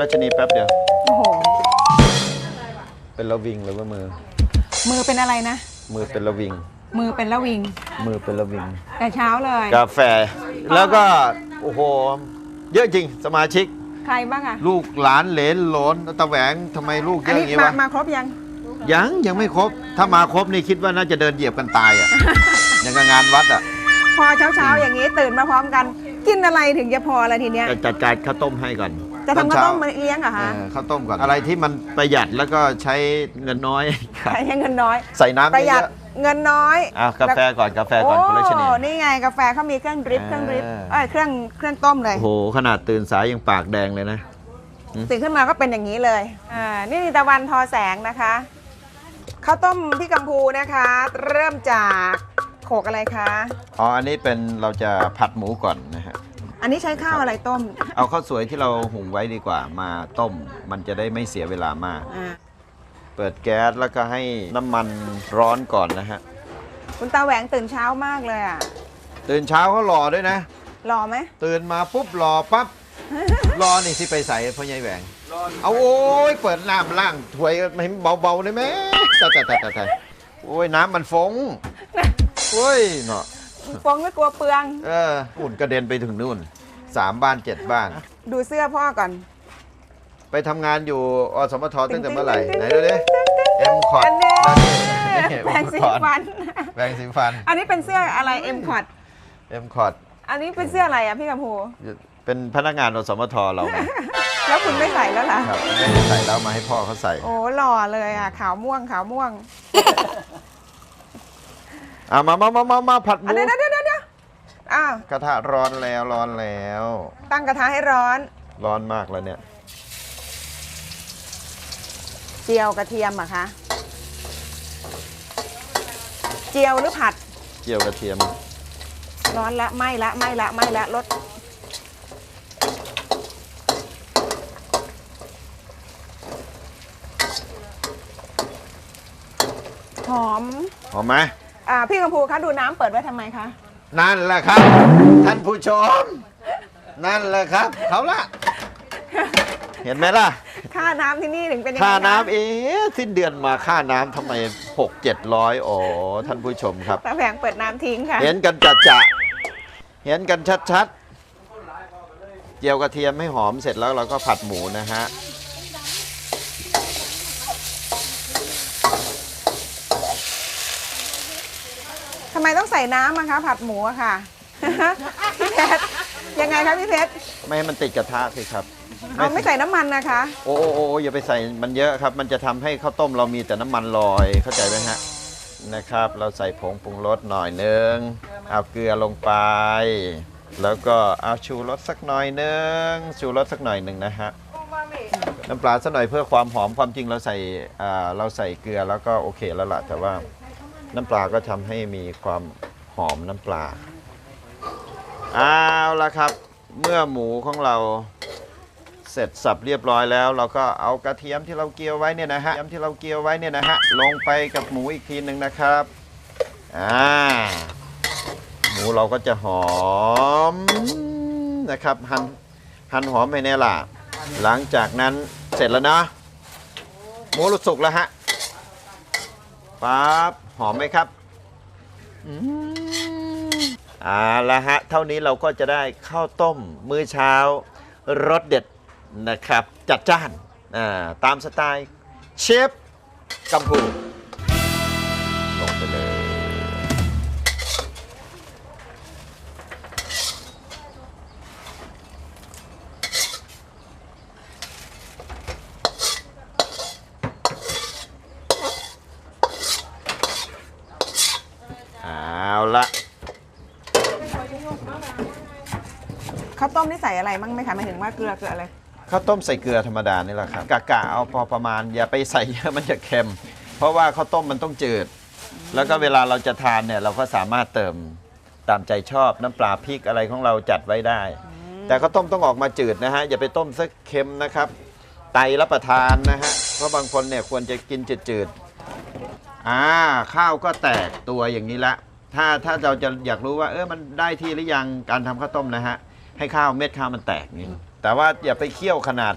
รัชนีแป๊บเดียว โอ้โห เป็นระวิงหรือว่ามือ มือเป็นอะไรนะ มือเป็นระวิง มือเป็นละวิง มือเป็นระวิง แต่เช้าเลย กาแฟ แล้วก็ โอ้โห เยอะจริงสมาชิก ใครบ้างอะลูกหลานเหลนโหลนตะแหวงทำไมลูกเยอันอะอนี้ย่างนี้มาวะ มาครบยัง ยังยังไม่ครบ ถ้ามาครบนี่คิดว่าน่าจะเดินเหยียบกันตายอะอย่างกับงานวัดอะพอเช้าเช้าๆอย่างนี้ตื่นมาพร้อมกัน กินอะไรถึงจะพอละทีเนี้ย จะจัดการข้าวต้มให้ก่อน จะทำอนข้าวเช้ต้มมาเลี้ยงเหรอเอคะอข้าวต้มก่อนอะไรที่มันประหยัดแล้วก็ใช้เงินน้อยใช้เงินน้อย ใส่น้ำประหยัดเยอะเงินน้อยๆอะกาแฟก่อนกาแฟก่อนคุณรัชนี โอ้นี่ไงกาแฟเขามีเครื่องดริปเครื่องดริปเออ เอ้ยเครื่องเครื่องต้มเลย โอ้โหขนาดตื่นสายยังปากแดงเลยนะ ตื่นขึ้นมาก็เป็นอย่างนี้เลย อ่า นี่ตะวันทอแสงนะคะ ข้าวต้มพี่กัมพูนะคะ เริ่มจากโขกอะไรคะ อ๋อ อันนี้เป็นเราจะผัดหมูก่อนนะฮะ อันนี้ใช้ข้าวอะไรต้มเอาข้าวสวยที่เราหุงไว้ดีกว่า มาต้ม มันจะได้ไม่เสียเวลามาก อ่าเปิดแก๊สแล้วก็ให้น้ำมันร้อนก่อนนะฮะ คุณตาแหวงตื่นเช้ามากเลยอะตื่นเช้าเขารอด้วยนะ รอไหมตื่นมาปุ๊บรอปั๊บ รอนี่ที่ไปใส่พ่อใหญ่แหวง เอาโอ้ยเปิดน้ำล่างถ้วยให้เบาๆได้ไหมแต่แต่แต่แต่โอ้ยน้ำมันฟงโอ้ยเนาะฟองไม่กลัวเปลือง เอออุ่นกระเด็นไปถึงนู่น สามบ้านเจ็ดบ้าน ดูเสื้อพ่อก่อน ไปทำงานอยู่อสมทตั้งแต่เมื่อไหร่ไหนดูดิเอ็มคอร์ดอันนี้นี่แปรงสีฟัน แปรงสีฟัน อันนี้เป็นเสื้ออะไรเอ็มคอดเอ็มคอร์ดอันนี้เป็นเสื้ออะไรอะพี่กัมพูเป็นพนักงานอสมทเราไงแล้วคุณไม่ใส่แล้วล่ะครับไม่ได้ใส่แล้วมาให้พ่อเขาใส่ โอ้หล่อเลยอะขาวม่วงขาวม่วงอะมามามามามาผัดหอันมูเดี๋ยวเดี๋ยวเดี๋ยวเดี๋ยว อ้าวกระทะร้อนแล้วร้อนแล้ว ตั้งกระทะให้ร้อน ร้อนมากแล้วเนี่ย เจียวกระเทียมเหรอะคะ เจียวหรือผัด เจียวกระเทียม ร้อนละไหม้ละไหม้ละไหม้ละรสหอม หอมไหมอ่าพี่กัมพูคะดูน้ำเปิดไว้ทำไมคะ นั่นแหละครับ ท่านผู้ชม นั่นแหละครับเขาละเห็นไหมล่ะ ค่าน้ำที่นี่ถึงเป็นยังไงค่าคะน้ำเอ๊ะสิ้นเดือนมาค่าน้ำทำไมหกเจ็ดร้อยโอ้ท่านผู้ชมครับ ตาแผงเปิดน้ำทิ้งค่ะ เห็นกันจัดจะเห็นกันชัดๆ เจียวกระเทียมให้หอมเสร็จแล้วเราก็ผัดหมูนะฮะำไมต้องใส่น้ำอะคะผัดหมูอะค่ะ พี่เพชรยังไงคะพี่เพชรไม่ให้มันติดกระทะสิครับ เอาไม่ใส่น้ำมันนะคะ โอ้โอ้โอ้อย่าไปใส่มันเยอะครับ มันจะทำให้ข้าวต้มเรามีแต่น้ำมันลอยเข้าใจไหมฮะนะครับ เราใส่ผงปรุงรสหน่อยนึงเอาเกลือลงไป แล้วก็เอาชูรสสักหน่อยนึงชูรสสักหน่อยหนึ่งนะฮะน้ำปลาสักหน่อยเพื่อความหอมความจริงเราใส่อ่าเราใส่เกลือแล้วก็โอเคแล้วล่ะแต่ว่า น้ำปลาก็ทำให้มีความหอมน้ำปลาเอาละครับ เมื่อหมูของเราเสร็จสับเรียบร้อยแล้ว เราก็เอากระเทียมที่เราเกียวไว้เนี่ยนะฮะกระเทียมที่เราเกียวไว้เนี่ยนะฮะลงไปกับหมูอีกทีหนึ่งนะครับอ่าหมูเราก็จะหอมนะครับหั่นหั่นหอมไปเนี่ยล่ะหลังจากนั้นเสร็จแล้วนะหมูสุกแล้วฮะปั๊บ หอมไหมครับอืมเอ่าละฮะ เท่านี้เราก็จะได้ข้าวต้ม มื้อเช้ารสเด็ดนะครับ จัดจ้านอ่าตามสไตล์เชฟกัมพู ข้าวต้มนี่ใส่อะไรบ้างไหมคะหมายถึงว่าเกลือเกลืออะไร ข้าวต้มใส่เกลือธรรมดานี่แหละครับกะกะเอาพอประมาณอย่าไปใส่เยอะมันจะเค็ม เพราะว่าข้าวต้มมันต้องจืด แล้วก็เวลาเราจะทานเนี่ยเราก็สามารถเติมตามใจชอบน้ำปลาพริกอะไรของเราจัดไว้ได้ แต่ข้าวต้มต้องออกมาจืดนะฮะอย่าไปต้มสักเค็มนะครับ ไตรับประทานนะฮะเพราะบางคนเนี่ยควรจะกินจืดๆอ่าข้าวก็แตกตัวอย่างนี้ละ ถ้าถ้าเราจะอยากรู้ว่า เออมันได้ที่หรือยังการทำข้าวต้มนะฮะ ให้ข้าวเม็ดข้าวมันแตกนี่แต่ว่าอย่าไปเคี่ยวขนาด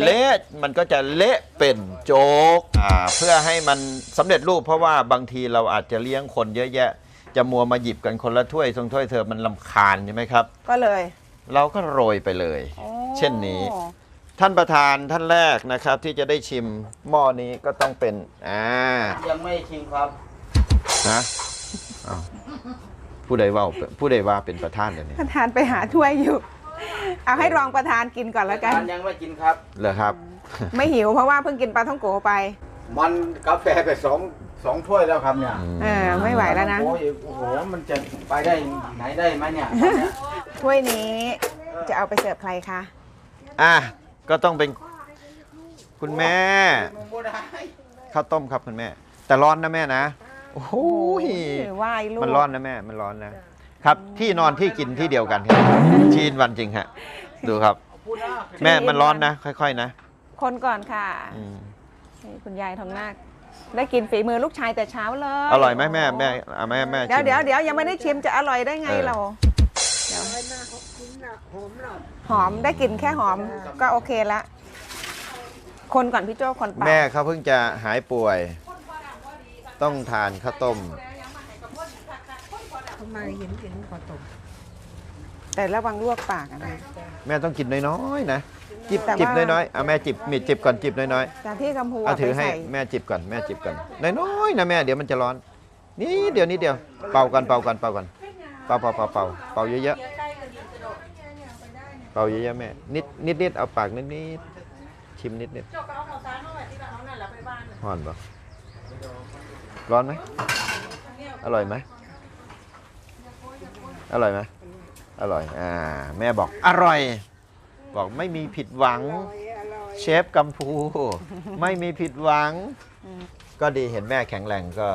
เละเละมันก็จะเละเป็นโจ๊กอ่าเพื่อให้มันสำเร็จรูปเพราะว่าบางทีเราอาจจะเลี้ยงคนเยอะแยะ จะมัวมาหยิบกันคนละถ้วยทรงถ้วยเธอมันลำคาญใช่ไหมครับ ก็เลยเราก็โรยไปเลย โอ้เช่นนี้ ท่านประธานท่านแรกนะครับ ที่จะได้ชิมหม้อนี้ก็ต้องเป็นอ่ายังไม่ชิมครับนะ อ้าวผู้ใดว่าผู้ใดว่าเป็นประธานเดี๋ยวนี้ประธานไปหาถ้วยอยู่ เอาให้รองประธานกินก่อนแล้วกันมันยังไม่กินครับ เหรอครับ ไม่หิวเพราะว่าเพิ่งกินปลาท่องโกไป มันกาแฟไปสองสองถ้วยแล้วครับเนี่ยเออไม่ไหวแล้วนะ โอ้ยโอ้โหมันจะไปได้ไหนได้ไหมเนี่ยตอนเนี้ยถ้วยนี้จะเอาไปเสิร์ฟใครคะ อะก็ต้องเป็นคุณแม่มันบ่ได้ข้าวต้มครับคุณแม่ แต่ร้อนนะแม่นะ โอ้โหไหวายลูกมันร้อนนะแม่ มันร้อนนะ ครับ ที่นอนที่กินที่เดียวกันครับ ชีนวันจริงฮะ ดูครับพูดนะแม่มันร้อนนะ ค่อย ๆ นะ คนก่อนค่ะอืมนี่คุณยายทองนาคได้กินฝีมือลูกชายแต่เช้าเลยอร่อยไหมแม่แม่เอาแม่แม่เดี๋ยวชิม เดี๋ยวเดี๋ยวยังไม่ได้ชิมจะอร่อยได้ไงเออ เราเดี๋ยวหอมได้กลินแค่หอมก็โอเคละ คนก่อนพี่โจ้คนเปล่าแม่เขาเพิ่งจะหายป่วย ต้องทานข้าวต้ม ทำไมเห็นถึงขอตกแต่ระวังลวกปากอะนะแม่ต้องกินน้อยๆนะจิบแต่ว่าจิบน้อยๆเอาแม่จิบมีจิบก่อนจิบน้อยจากที่กัมพูๆเอาเอาถือไปให้ใส่แม่จิบก่อนแม่จิบก่อนน้อยๆนะแม่เดี๋ยวมันจะร้อน นี่เดี๋ยวนี้เดียวเป่ากันเป่ากันเป่ากันเป่าเป่าเป่าเป่าเป่าเยอะๆเป่าเยอะๆแม่นิดนิดนิดเอาปากนิดนิดชิมนิดนิดร้อนปะ ร้อนไหม อร่อยไหม อร่อยไหม อร่อย อ่า แม่บอกอร่อย บอกไม่มีผิดหวัง เชฟกัมพู ไม่มีผิดหวัง ก็ดีเห็นแม่แข็งแรงก็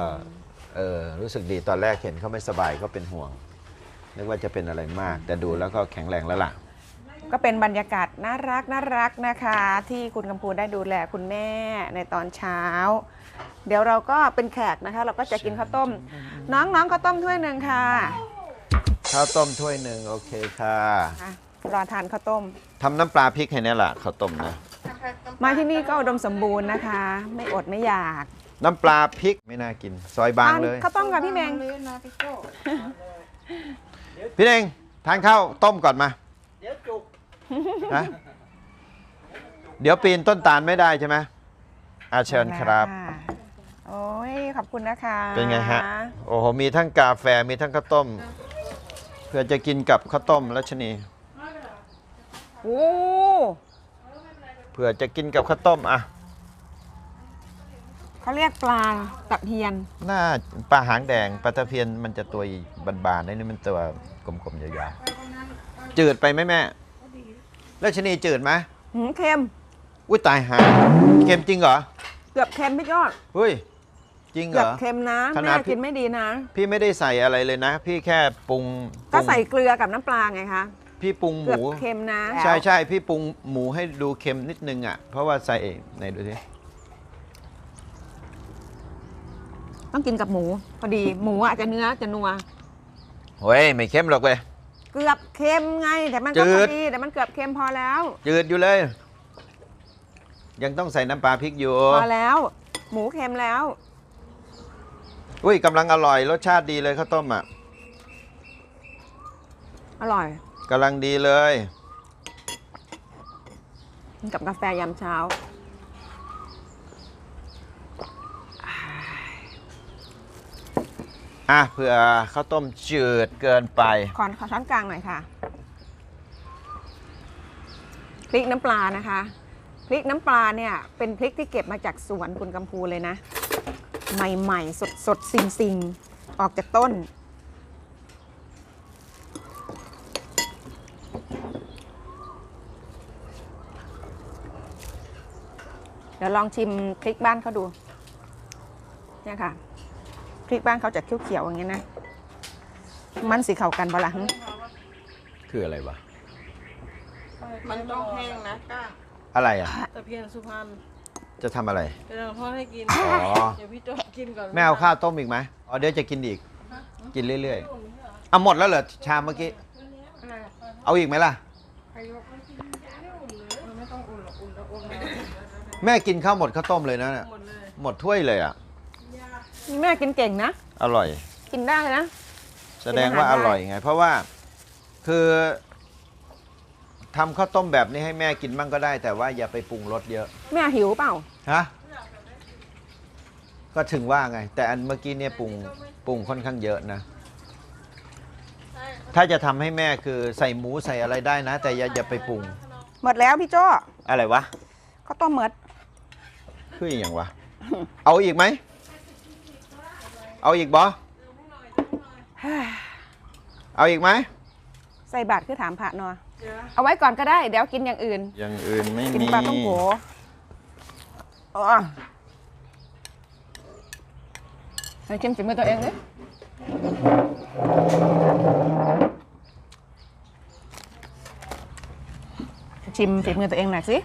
เออ รู้สึกดีตอนแรกเห็นเขาไม่สบายก็เป็นห่วง นึกว่าจะเป็นอะไรมาก แต่ดูแล้วก็แข็งแรงแล้วล่ะ ก็เป็นบรรยากาศน่ารักน่ารักนะคะ ที่คุณกัมพูได้ดูแลคุณแม่ในตอนเช้า เดี๋ยวเราก็เป็นแขกนะคะ เราก็จะกินข้าวต้ม น้องน้องข้าวต้มถ้วยหนึ่งค่ะข้าวต้มถ้วยหนึ่งโอเคค่ะอะรอทานข้าวต้ม ทำน้ำปลาพริกให้แน่ละข้าวต้มนะ มาที่นี่ก็อุดมสมบูรณ์นะคะ ไม่อดไม่อยากน้ำปลาพริกไม่น่ากิน ซอยบางเลยทนข้าวต้มกับพี่เมงเลยนะพี่โจ้พี่เองทานข้าวต้มก่อนมา เดี๋ยวจุกนะเดี๋ยวปีนต้นตาลไม่ได้ใช่ไหมอาเชิญครับะโอ้ ยขอบคุณนะคะเป็นไงฮะ โอ้โห มีทั้งกาแฟ มีทั้งข้าวต้ม เพื่อจะกินกับข้าวต้มรัชนีโอ้เพื่อจะกินกับข้าวต้มอะเขาเรียกปลาตะเพียนหน้าปลาหางแดงปลาตะเพียนมันจะตัวบานๆนี่มันตัวกลมๆยาวๆจืดไปไหมแม่รัชนีจืดไหมหืมเค็ม อุ้ยตายหาเค็มจริงเหรอ เกือบเค็มพี่ยอดเฮ้ย จริงเหรเกือบอเค็มนะขนาแม่ดพี่ กินไม่ดีนะพี่ไม่ได้ใส่อะไรเลยนะ พี่แค่ปรุงปก็รุงใส่เกลือกับน้ำปลาไงคะพี่ปรุงหเกือบมู เค็มนะใช่ใช่พี่ปรุงหมูให้ดูเค็มนิดนึงอะ เพราะว่าใส่ไหนดูสิต้องกินกับหมูพอดีหมูอาจจะเนื้อจะนัว เฮ้ย ไม่เค็มหรอกเว้ย เกือบเค็มไง แต่มันก็จืพอดดีแต่มันเกือบเค็มพอแล้ว จืดอยู่เลย ยังต้องใส่น้ำปลาพริกอยู่ พอแล้ว หมูเค็มแล้ว อุ้ยกำลังอร่อยรสชาติดีเลยข้าวต้มอะอร่อยกำลังดีเลย กินกับกาแฟยามเช้า อะเผื่อข้าวต้มจืดเกินไป ขอขอช้อนกลางหน่อยค่ะพริกน้ำปลานะคะพริกน้ำปลาเนี่ยเป็นพริกที่เก็บมาจากสวนคุณกำพูเลยนะ ใหม่ๆ สดสดๆซิงซิงๆออกจากต้น เดี๋ยวลองชิมพริกบ้านเขาดู เนี่ยค่ะ พริกบ้านเขาจะเขียวๆอย่างเงี้ยนะ มันสีเข้ากันบ่ละหึคืออะไรวะ มันต้องแห้งนะก้างอะไรอะ ตะเพียนสุพรรณ จะทำอะไรจะลองทอดให้กิน อ๋อ เดี๋ยวพี่โจ้กินก่อนแม่เอาข้าวต้มอีกไหมอ๋อเดี๋ยวจะกินอีก กินเรื่อยๆเอาหมดแล้วเหรอชามเมื่อกี้ เอาอีกไหมล่ะใครยกมันไม่ต้องอุ่นหรอกอุ่นแม่กินข้าวหมดข้าวต้มเลยนะเนี่ยหมดเลยหมดถ้วยเลยอะแม่กินเก่งนะ อร่อย กินได้นะ แสดงว่ากินออาหารได้ร่อยไง เพราะว่าคือ ทำข้าวต้มแบบนี้ให้แม่กินบ้างก็ได้ แต่ว่าอย่าไปปรุงรสเยอะแม่หิวเปล่า ฮะก็ถึงว่าไง แต่อันเมื่อกี้เนี่ยปรุงปรุงค่อนข้างเยอะนะใช่ถ้าจะทำให้แม่คือใส่หมูใส่อะไรได้นะ แต่อย่าอย่าไปปรุงหมดแล้วพี่โจ้อะไรวะข้าวต้มหมดคืออย่างวะ เอาอีกไหม เอาอีกบอเอาอีกไหม ใส่บาตรคือถามพระเนาะ เดี๋ยวเอาไว้ก่อนก็ได้ เดี๋ยวกินอย่างอื่น อย่างอื่นไม่กินมีปลาต้องโกอ๋อให้ชิมฝีมือตัวเองเลยชิมฝีมือตัวเองหน่อยสิ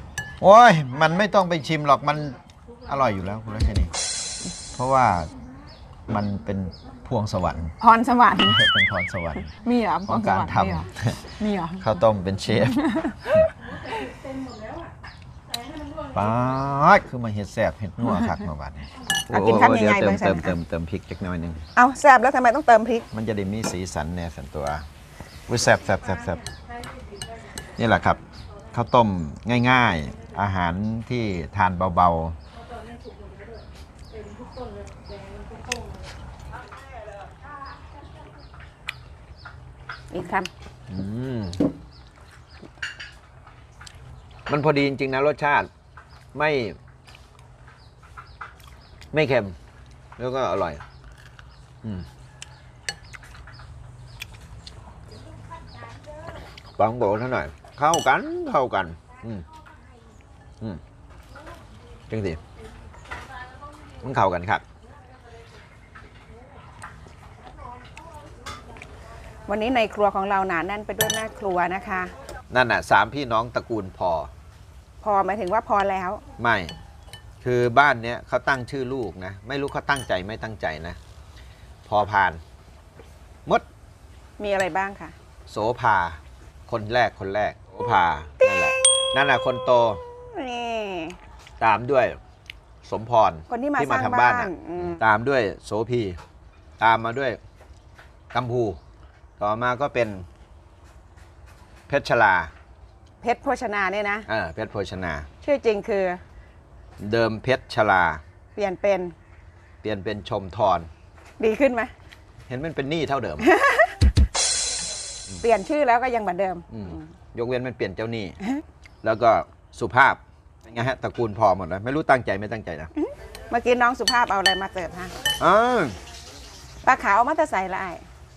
โอ้ย มันไม่ต้องไปชิมหรอกมันอร่อยอยู่แล้วคุณรัชนีเพราะว่า มันเป็นพวงสวรรค์พรสวรรค์เป็นพรสวรรค์ มีเหรอขพอรงสการวรรค์ทมีเหรอมีเหรอำข้าวต้มเป็นเชฟป๊าดคือมาเห็ดแสบเห็ดนัวคักมาบัดนี้เอากินคำใหญ่ๆเดี๋ยวเบิ่งใส่เติมเติมเติมพริกจักหน่อยหนึง เอาแซ่บแล้วทำไมต้องเติมพริก มันจะได้มีสีสันเนี่ยสันตัววิแซบแซบแซบแซบนี่แหละครับข้าวต้มง่าย ๆ อาหารที่ทานเบา อีกคๆอืมมันพอดีจริงๆนะรสชาติ ไม่ ไม่เค็ม แล้วก็อร่อย อืมปังโบเท่าหน่อย เข้ากัน เข้ากัน อืมอืมจริงสิมันเข้ากันครับ วันนี้ในครัวของเราหนาแน่นไปด้วยแม่ครัวนะคะ นั่นน่ะสามพี่น้องตระกูลพอ พอหมายถึงว่าพอแล้ว ไม่คือบ้านเนี้ยเขาตั้งชื่อลูกนะ ไม่รู้เขาตั้งใจไม่ตั้งใจนะ พอพานมดมีอะไรบ้างคะโสภา คนแรกคนแรกโสภานั่นแหละนั่นน่ะคนโต นี่ตามด้วย สมพรคนที่มาสมาร้างทำบ้านบ้านน่ะอืม ตามด้วยโสพี ตามมาด้วยกัมพู ต่อมาก็เป็น เพชรชลา เพชรโภชนาเนี่ยนะเออเพชรโภชนา ชื่อจริงคือ เดิมเพชรชลา เปลี่ยนเป็นเปลี่ยนเป็นชมทร ดีขึ้นไหมเห็นมันเป็นหนี้เท่าเดิม เปลี่ยนชื่อแล้วก็ยังเหมือนเดิมอืม ยกเว้นมันเปลี่ยนเจ้าหนี้ แล้วก็สุภาพเป็นไงฮะตระกูลพอหมดเลยไม่รู้ตั้งใจไม่ตั้งใจนะเมื่อกี้น้องสุภาพเอาอะไรมาเสิร์ฟฮะ อ้าวปลาขาวเอามาแต่ใส่ละไอ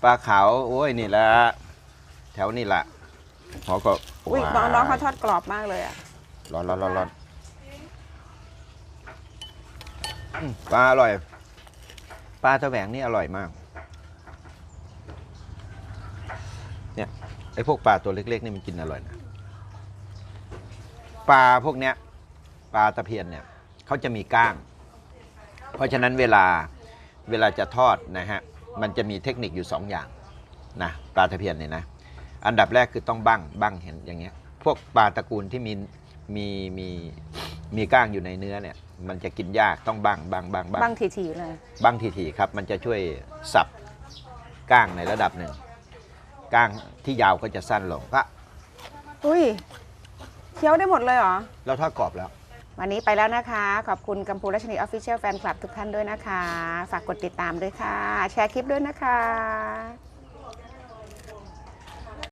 ปลาขาวโอ้ยนี่แหละแถวนี่แหละเขาก็อุ้ยว้ายน้องเขาทอดกรอบมากเลยอะร้อนร้อนร้อนร้อนอืมปลาอร่อย ปลาตะแหวงนี่อร่อยมาก เนี่ยไอ้พวกปลาตัวเล็กๆนี่มันกินอร่อยนะปลาพวกเนี้ยปลาตะเพียนเนี่ยเขาจะมีก้าง เพราะฉะนั้นเวลาเวลาจะทอดนะฮะ มันจะมีเทคนิคอยู่สองอย่างนะปลาตะเพียนเนี่ยนะอันดับแรกคือต้องบั้งบั้งเห็นอย่างเงี้ยพวกปลาตระกูลที่มีมีมีมีก้างอยู่ในเนื้อเนี่ยมันจะกินยากต้องบั้งบั้งบั้งบั้บางงทีๆเลยบั้งทีๆครับ มันจะช่วยสับก้างในระดับหนึ่งก้างที่ยาวก็จะสั้นลงก็อุ้ยเคี้ยวได้หมดเลยเหรอเราทอดกรอบแล้ว วันนี้ไปแล้วนะคะ ขอบคุณกัมพูรัชนีออฟฟิเชียลแฟนคลับทุกท่านด้วยนะคะ ฝากกดติดตามด้วยค่ะ แชร์คลิปด้วยนะคะ